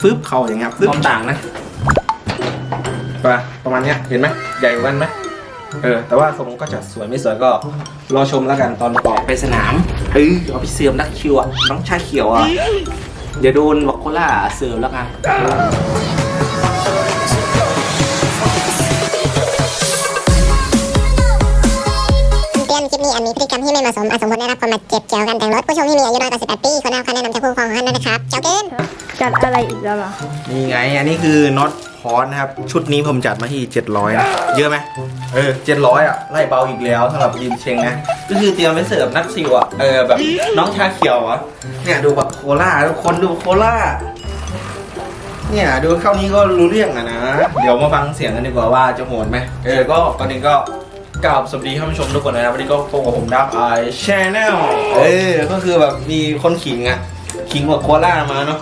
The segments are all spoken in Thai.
ฟึบเข้าอย่างเงี้ยฟึบความต่างนะไปประมาณเนี้ยเห็นไหมใหญ่กว่ากันไหมเออ แต่ว่าทรงก็จะสวยไม่สวยก็รอชมแล้วกันตอนประกอบไปสนามเออเอาไปเสื่อมนักคิวอะน้องชาเขียวอะเดี๋ยวโดนวอกโคล่าเสื่อมแล้วกัน อนคลิปนี้อาจมีพฤติกรรมที่ไม่เหมาะสมอาจสมควรได้รับความบาดเจ็บเกี่ยวกับการแต่งรถผู้ชมที่มีอายุน้อยกว่า18ปีควรได้รับคำแนะนำจากผู้ปกครองของท่านด้วยนะครับ เจ้าเกินจัดอะไรอีกแล้วเหรอนี่ไง อันนี้คือน็อตพอสนะครับ ชุดนี้ผมจัดมาที่ 700นะเยอะไหมเออ700อะไล่เบาอีกแล้วสำหรับยินเชงนะก็คือเตรียมไว้เสิร์ฟนักซิวอะเออแบบน้องชาเขียวอะเนี่ยดูแบบโคล่าทุกคนดูโคล่าเนี่ยดูเข้านี้ก็รู้เรื่องอะนะ เดี๋ยวมาฟังเสียงกันดีกว่าว่าจะโหดไหมเออก็ก่อนอื่นก็ กราบสวัสดีท่านผู้ชมทุกคนนะครับวันนี้ก็พบกับผมดับไอชแนลเออก็คือแบบมีคนขิงอะ ขิงกับโคล่ามาเนาะ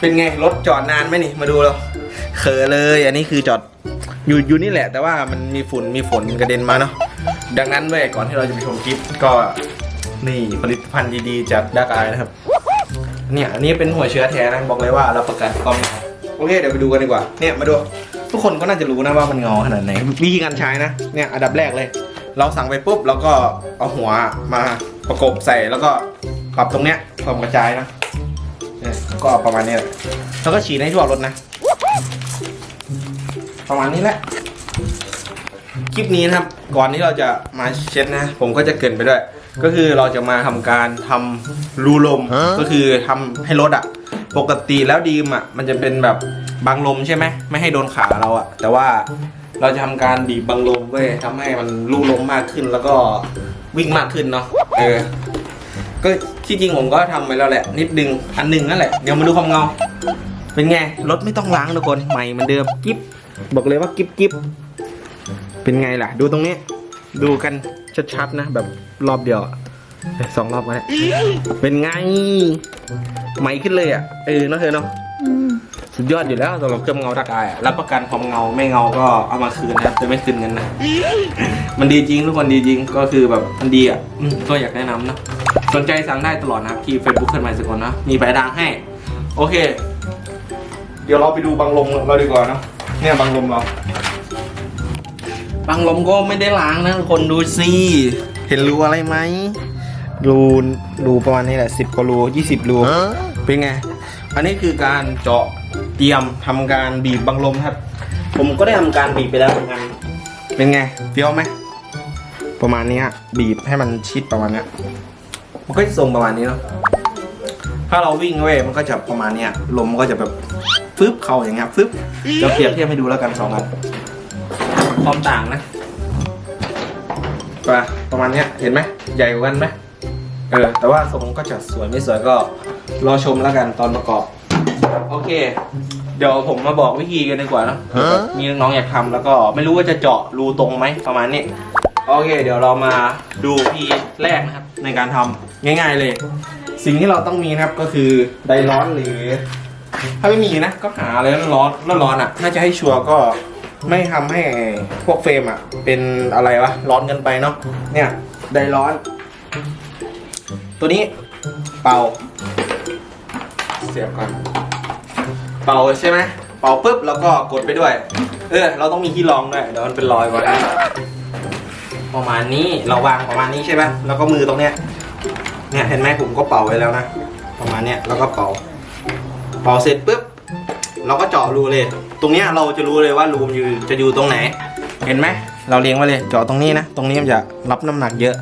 เป็นไงรถจอดนานไหมนี่มาดูเราเขอเลย อันนี้คือจอดอยู่อยู่นี่แหละ แต่ว่ามันมีฝุ่นมีฝนกระเด็นมาเนาะดังนั้นเว้ยก่อนที่เราจะไปชมคลิปก็นี่ผลิตภัณฑ์ดีๆจากดักไอนะครับ เนี่ยอันนี้เป็นหัวเชื้อแท้นะบอกเลยว่าเรับประกันความโอเคเดี๋ยวไปดูกันดีกว่าเนี่ยมาดู ทุกคนก็น่าจะรู้นะว่ามันงาขนาดไหนวิธีการใช้นะเนี่ยอันดับแรกเลย เราสั่งไปปุ๊บแล้วก็เอาหัวมาประกบใส่แล้วก็ปรับตรงเนี้ยความกระจายนะเนี่ยก็ประมาณนี้แหละแล้วก็ฉีดให้ทั่วรถนะ ประมาณนี้แหละคลิปนี้นะครับก่อนที่เราจะมาเช็ดนะ ผมก็จะเกินไปด้วย ก็คือเราจะมาทำการทำรูลมก็คือทำให้รถอะปกติแล้วดีมอะมันจะเป็นแบบ บังลมใช่ไหมไม่ให้โดนขาเราอะแต่ว่าเราจะทำการบีบบังลมเว้ยทำให้มันรูลมมากขึ้นแล้วก็วิ่งมากขึ้นเนาะเออก็ที่จริงผมก็ทำไปแล้วแหละ นิดนึงอันหนึ่งนั่นแหละเดี๋ยวมาดูความเงา เป็นไงรถไม่ต้องล้างทุกคนใหม่เหมือนเดิมกิ๊บบอกเลยว่ากิ๊บกิ๊บเป็นไงล่ะ ดูตรงนี้ ดูกันชัดๆนะ แบบรอบเดียวอะสองรอบก็ได้เป็นไง ใหม่ขึ้นเลยอะเออเนาะเธอเนาะ สุดยอดอยู่แล้วสำหรับเครื่องเงาตะกายอะรับประกันความเงาไม่เงาก็เอามาคืนนะครับจะไม่คืนเงินนะ มันดีจริงทุกคนดีจริงก็คือแบบมันดีอะอืมก็อยากแนะนำนะสนใจสั่งได้ตลอดนะครับที่ Facebook ขึ้นมาสกลนะมีปลายทางให้ โอเค เดี๋ยวเราไปดูบังลมเราดีกว่าเนาะเนี่ยบังลมเราบางลมก็ไม่ได้ล้างนะทุกคนดูสิเห็นรูอะไรไหมรูรูประมาณนี้แหละสิบกว่ารูยี่สิบรูเป็นไง อันนี้คือการเจาะ เตรียมทำการบีบบังลมครับ ผมก็ได้ทำการบีบไปแล้วเหมือนกัน เป็นไงเฟี้ยวไหมประมาณนี้ฮะบีบให้มันชิดประมาณเนี้ยมันก็จะทรงประมาณนี้เนาะถ้าเราวิ่งเว้ยมันก็จะประมาณเนี้ยลมมันก็จะแบบฟึบเข้าอย่างเงี้ยฟึบเดี๋ยวเปรียบเทียบให้ดูแล้วกันสองอันความต่างนะไปประมาณเนี้ยเห็นไหมใหญ่กว่ากันไหมเออแต่ว่าทรงก็จะสวยไม่สวยก็รอชมแล้วกันตอนประกอบ โอเค เดี๋ยวผมมาบอกวิธีกันดีกว่าเนอะเผื่อมีน้องๆอยากทำแล้วก็ไม่รู้ว่าจะเจาะรูตรงไหมประมาณนี้ โอเค เดี๋ยวเรามาดูพีแรกนะครับ ในการทำง่ายๆเลย สิ่งที่เราต้องมีนะครับก็คือไดร้อนหรือ ถ้าไม่มีนะก็หาอะไรร้อนร้อนๆอะ น่าจะให้ชัวร์ก็ไม่ทำให้พวกเฟรมอะ เป็นอะไรวะร้อนเกันไปเนาะเนี่ยไดร้อน ตัวนี้เป่า เสียบก่อน เป่าใช่ไหมเป่าปุ๊บแล้วก็กดไปด้วย เออ เราต้องมีที่รองด้วยเดี๋ยวมันเป็นรอยไว้ประมาณนี้เราวางประมาณนี้ใช่ไหมแล้วก็มือตรงเนี้ยเนี่ยเห็นไหมผมก็เป่าไว้แล้วนะประมาณเนี้ยแล้วก็เป่าพอเสร็จปุ๊บเราก็เจาะรูเลย ตรงเนี้ยเราจะรู้เลยว่ารูมนอยู่จะอยู่ตรงไหน เห็นไหมเราเรียงไว้เลยเจาะตรงนี้นะตรงนี้มันจะรับน้ำหนักเยอะ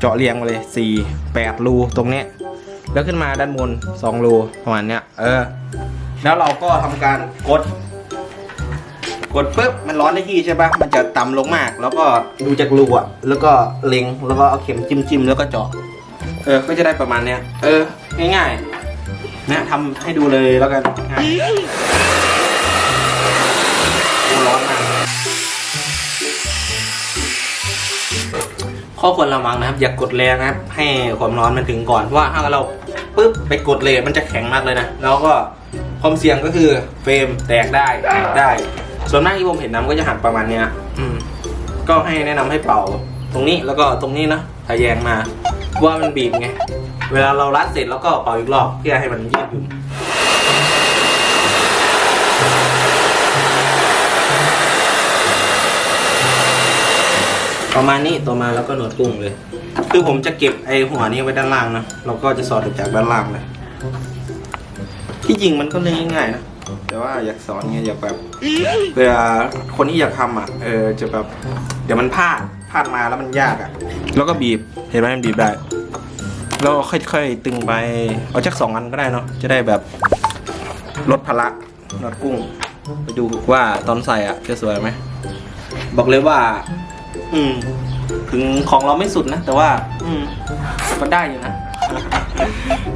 เจาะเรียงมาเลยสี่แปดรูตรงเนี้ยแล้วขึ้นมาด้านบนสองรูประมาณเนี้ยเออ แล้วเราก็ทำการกด กดปุ๊บมันร้อนได้ที่ใช่ปะมันจะต่ำลงมาก แล้วก็ดูจากรูอะแล้วก็เล็งแล้วก็เอาเข็มจิ้มจิ้มๆแล้วก็เจาะเออก็จะได้ประมาณเนี้ยเออ ง่ายๆนะทำให้ดูเลยแล้วกันร้อนมากข้อควรระวังนะครับ อย่ากกดแรงนะครับ ให้ความร้อนมันถึงก่อนเพราะว่าถ้าเราปุ๊บไปกดเลยมันจะแข็งมากเลยนะ แล้วก็ ความเสี่ยงก็คือเฟรมแตกได้ได้ ส่วนหน้าที่ผมเห็นน้ำก็จะหักประมาณเนี้ยก็ให้แนะนำให้เป่า ตรงนี้แล้วก็ตรงนี้นะทะแยงมาว่ามันบีบไง เวลาเรารัดเสร็จแล้วก็เป่าอีกรอบเพื่อให้มันยืดหยุ่นประมาณนี้ต่อมาแล้วก็หนวดกุ้งเลย คือผมจะเก็บไอหัวนี้ไว้ด้านล่างนะเราก็จะสอดจากด้านล่างเลย ที่จริงมันก็เรื่องง่ายๆนะ แต่ว่าอยากสอนไงอยากแบบเวลาคนที่อยากทำอะ เออจะแบบ เดี๋ยวมันพลาดพลาดมาแล้วมันยากอะ แล้วก็บีบ เห็นไหมมันบีบได้ แล้วค่อยๆตึงไป เอาจักสองอันก็ได้เนาะ จะได้แบบลดภาระนอดกุ้ง ไปดูว่าตอนใส่อะจะสวยไหม บอกเลยว่า อืม ถึงของเราไม่สุดนะ แต่ว่า อืมก็ได้อยู่นะ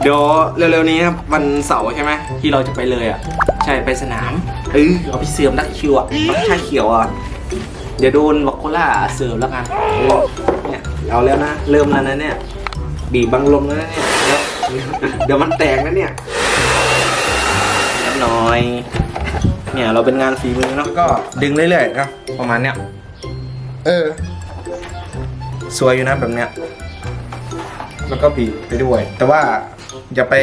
เดี๋ยวเร็วๆนี้ครับวันเสาร์ใช่ไหมที่เราจะไปเลยอะ ใช่ไปสนามเออเอาไปเสื่อมนักคิวอะนักชาเขียวอะเดี๋ยวโดนบอกโคล่าเสิร์ฟแล้วกันเออเนี่ยเอาแล้วนะเริ่มแล้วนะเนี่ย บีบบังลมแล้วนะเนี่ยเดี๋ยวเดี๋ยวมันแตกนะเนี่ยนิดหน่อย เนี่ยเราเป็นงานฝีมือเนาะก็ดึงเรื่อยๆนะประมาณเนี้ยเออสวยอยู่นะแบบเนี้ยแล้วก็บีบไปด้วย แต่ว่า อย่าไป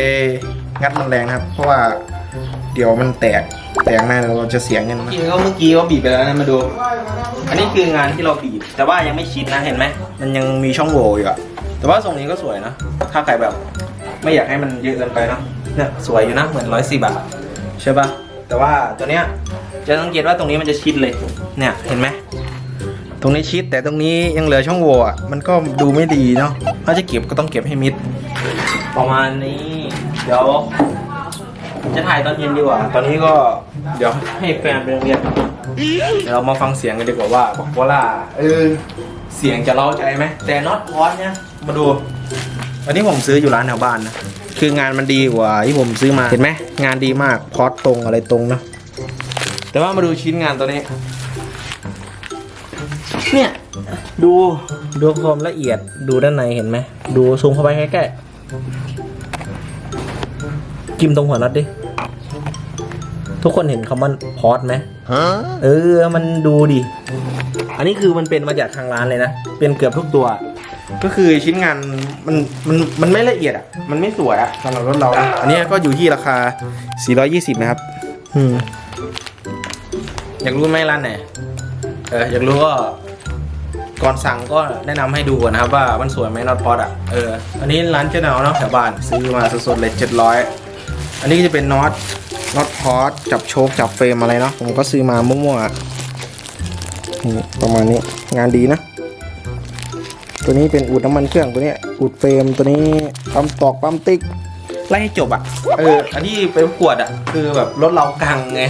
งัดมันแรงนะครับ เพราะว่าเดี๋ยวมันแตกแตกแน่เราจะเสียเงินนะก็เมื่อกี้ว่าบีบไปแล้วนะมาดู อันนี้คืองานที่เราบีบ แต่ว่ายังไม่ชิดนะเห็นไหมมันยังมีช่องโหว่อยู่อะแต่ว่าทรงนี้ก็สวยนะ ถ้าใครแบบไม่อยากให้มันเยอะเกินไปเนาะเนี่ยสวยอยู่นะเหมือนร้อยสิบอะใช่ปะแต่ว่าตัวเนี้ยจะสังเกตว่าตรงนี้มันจะชิดเลย เนี่ยเห็นไหมต รงนี้ชิดแต่ตรงนี้ยังเหลือช่องโหว่อะมันก็ดูไม่ดีเนาะถ้าจะเก็บก็ต้องเก็บให้มิด ประมาณนี้ เดี๋ยว จะถ่ายตอนเย็นดีกว่า ตอนนี้ก็เดี๋ยวให้แฟนไปโรงเรียนเดี๋ยวเรามาฟังเสียงกันดีกว่าว่าบอกว่าล่าเออเสียงจะเล่าใจไหมแต่น็อตพอสเนี่ยมาดูอันนี้ผมซื้ออยู่ร้านแถวบ้านนะคืองานมันดีกว่าที่ผมซื้อมาเห็นไหมงานดีมากพอสตรงอะไรตรงเนาะแต่ว่ามาดูชิ้นงานตัวนี้ เนี่ย ดูดูความละเอียดดูด้านในเห็นไหม ดูซูมเข้าไปใกล้ๆจิ้มตรงหัวน็อตดิ ทุกคนเห็นคำว่าพอดไหมเออ มันดูดิ อันนี้คือมันเป็นมาจากทางร้านเลยนะ เป็นเกือบทุกตัว ก็คือชิ้นงานมันมันมันไม่ละเอียดอะ มันไม่สวยอะสำหรับรถเรานะอันนี้ก็อยู่ที่ราคา 420 นะครับ อืม อยากรู้ไหมร้านไหน เออ อยากรู้ก็ ก่อนสั่งก็แนะนำให้ดูก่อนนะครับว่ามันสวยไหมน็อตพอดอะเอออันนี้ร้านเจ๊ดาวเนาะแถวบ้านซื้อมาสดๆเลย700อันนี้ก็จะเป็นน็อตน็อตพอดจับโชคจับเฟรมอะไรเนาะผมก็ซื้อมามั่วๆอะประมาณนี้งานดีนะ ตัวนี้เป็นอูดน้ำมันเครื่องตัวนี้อูดเฟรมตัวนี้ปั๊มตอกปั๊มติ๊กไล่ให้จบอะ เออ อันที่ไปประกวดอะ คือแบบรถเรากังไง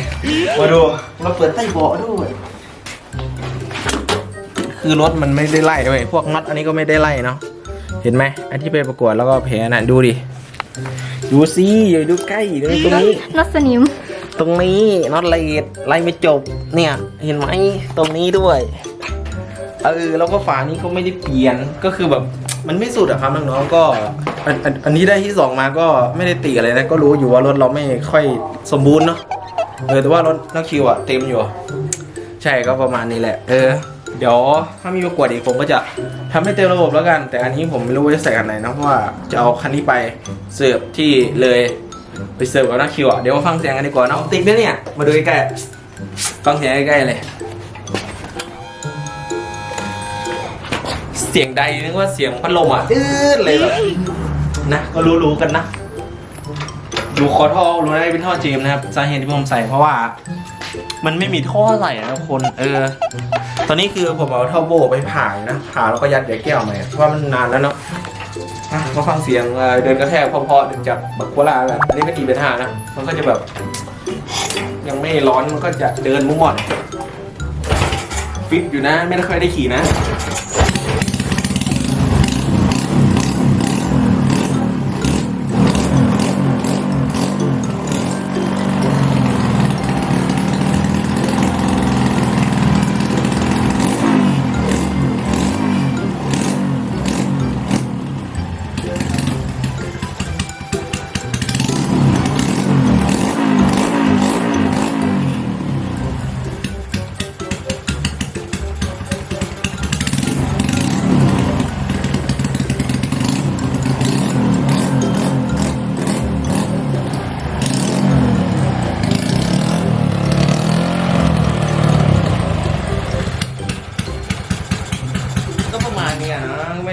มาดู เราเปิดใต้เบาะด้วย คือรถมันไม่ได้ไล่เว้ยพวกน็อตอันนี้ก็ไม่ได้ไล่เนาะเห็นไหมอันที่ไปประกวดแล้วก็แพ้น่ะดูดิดูสิอย่าดูใกล้ดูตรงนี้น็อตสนิม ตรงนี้น็อตละเอียดไล่ไม่จบเนี่ย เห็นไหมตรงนี้ด้วยเออแล้วก็ฝานี้ก็ไม่ได้เปลี่ยนก็คือแบบมันไม่สุดอะครับน้องๆก็อันอันอันนี้ได้ที่สองมาก็ไม่ได้ตีอะไรนะก็รู้อยู่ว่ารถเราไม่ค่อยสมบูรณ์เนาะเออแต่ว่ารถนักคิวอะเต็มอยู่ใช่ก็ประมาณนี้แหละ เออ เดี๋ยวถ้ามีประกวดอีกผมก็จะทำให้เต็มระบบแล้วกัน แต่อันนี้ผมไม่รู้ว่าจะใส่กันไหนนะเพราะว่าจะเอาคันนี้ไปเสิร์ฟที่เลยไปเสิร์ฟกับนักคิวอะเดี๋ยวมาฟังเสียงกันดีกว่าเนาะติดไหมเนี่ยมาดูใกล้ๆฟังเสียงใกล้ๆเลย เสียงใดนึกว่าเสียงพัดลมอะอืดเลยแบบนะก็รู้ๆกันนะดูคอท่อรู้ได้เป็นท่อเจมนะครับสาเหตุที่ผมใส่เพราะว่า มันไม่มีท่อใส่นะคน เออ ตอนนี้คือผมเอาท่อโบไปผ่านนะผ่าแล้วก็ยัดใส่แก้วใหม่เพราะว่ามันนานแล้วเนาะอะมาฟังเสียงเดินกระแทกพอๆจากบักวลาแบบอันนี้ก็ตีเป็นห้านะ มันก็จะแบบ ยังไม่ร้อนมันก็จะเดินมุ่งหม่นฟิตอยู่นะ ไม่ได้ค่อยได้ขี่นะ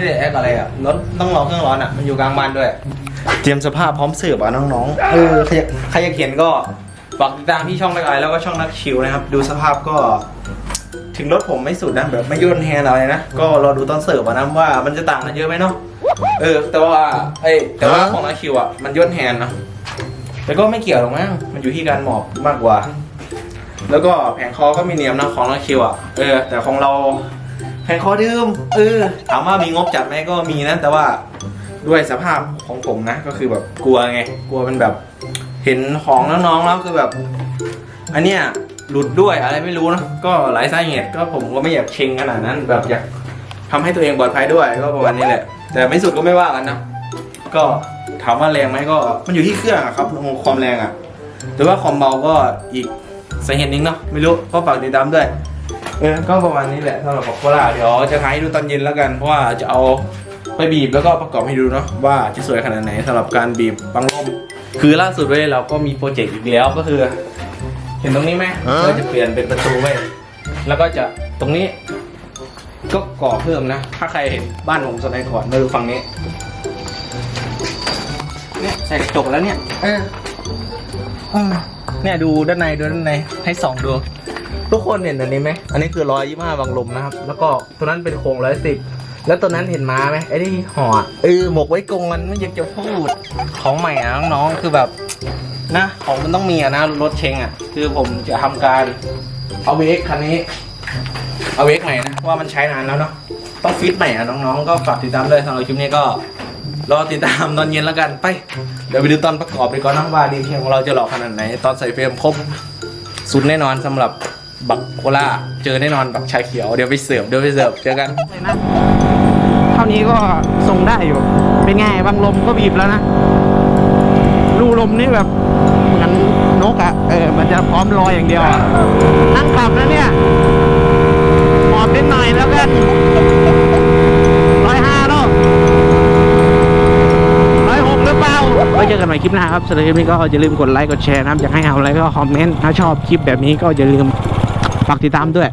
ได้แอคอะไรอะรถต้องรอเครื่องร้อนอะมันอยู่กลางบ้านด้วย เตรียมสภาพพร้อมเสิร์ฟอะน้องๆเออใครอยากใครอยากเห็นก็ฝากติดตามที่ช่องนักไอแล้วก็ช่องนักชิวนะครับ ดูสภาพก็ ถึงรถผมไม่สุดนะแบบไม่ย่นแฮนอะไรนะก็รอดูตอนเสิร์ฟอะนะว่ามันจะต่างกันเยอะไหมเนาะเออ แต่ว่าเอ้ยแต่ว่าของนักชิวอะมันย่นแฮนนะแต่ก็ไม่เกี่ยวหรอกมั้งมันอยู่ที่การหมอบมากกว่า แล้วก็แผงคอก็มีเนียมนะของนักชิวอะเออแต่ของเรา แผงคอเดิมเออถามว่ามีงบจัดไหมก็มีนะ แต่ว่าด้วยสภาพของผมนะ ก็คือแบบกลัวไง กลัวมันแบบเห็นของน้องๆแล้วคือแบบ อันเนี้ยหลุดด้วยอะไรไม่รู้นะก็หลายสาเหตุก็ผมก็ไม่อยากเชงขนาดนั้น แบบอยากทำให้ตัวเองปลอดภัยด้วยก็ประมาณนี้แหละ แต่ไม่สุดก็ไม่ว่ากันนะก็ถามว่าแรงไหมก็มันอยู่ที่เครื่องอะครับความแรงอะแต่ว่าความเบาก็อีกสาเหตุนึงเนาะไม่รู้ก็ฝากติดตามด้วย เออก็ประมาณนี้แหละสำหรับของโคราชเดี๋ยวจะถ่ายให้ดูตอนเย็นแล้วกันเพราะว่าจะเอาไปบีบแล้วก็ประกอบให้ดูเนาะว่าจะสวยขนาดไหนสำหรับการบีบบังลมคือล่าสุดเว้ยเราก็มีโปรเจกต์อีกแล้วก็คือ เห็นตรงนี้ไหมเราจะเปลี่ยนเป็นประตูไว้ยแล้วก็จะตรงนี้ก็ก่อเพิ่มนะ ถ้าใครเห็นบ้านผมสมัยก่อนมาดูฝั่งนี้ เนี่ยใส่กระจกแล้วเนี่ย เออเออเนี่ยดูด้านในดูด้านในให้ส่องดู ทุกคนเห็นอันนี้ไหมอันนี้คือร้อยยี่ห้าบังลมนะครับ แล้วก็ตัวนั้นเป็นโครงร้อยสิบแล้วตัวนั้นเห็นม้าไหมไอ้ที่ห่ออะเออหมกไว้กรงมันไม่อยากจะพูดของใหม่อะน้องๆคือแบบนะของมันต้องมีอะนะรถเชงอะคือผมจะทำการเอาเวกคันนี้ เอาเวกใหม่นะว่ามันใช้นานแล้วเนาะต้องฟิตใหม่อะน้องๆก็ฝากติดตามด้วยสำหรับคลิปนี้ก็รอติดตามตอนเย็นแล้วกันไปเดี๋ยวไปดูตอนประกอบดีก่อนนะว่าดีเทลของเราจะหล่อขนาดไหน ตอนใส่เฟรมครบสุดแน่นอนสำหรับ บักโคล่าเจอแน่นอนบักชายเขียวเดี๋ยวไปเสิร์ฟเดี๋ยวไปเสิร์ฟเจอกันนะเท่านี้ก็ทรงได้อยู่ เป็นไงบางลมก็บีบแล้วนะรูลมนี่แบบเหมือนนกอะเออมันจะพร้อมลอยอย่างเดียวอะนั่งขับแล้วเนี่ยหมอบนิดหน่อยแล้วกันร้อยห้าเนาะร้อยหกหรือเปล่าไว้เจอกันใหม่คลิปหน้าครับสำหรับคลิปนี้ก็อย่าลืมกดไลค์กดแชร์นะครับอยากให้เอาอะไรก็คอมเมนต์ถ้าชอบคลิปแบบนี้ก็อย่าลืม ฝากติดตามด้วย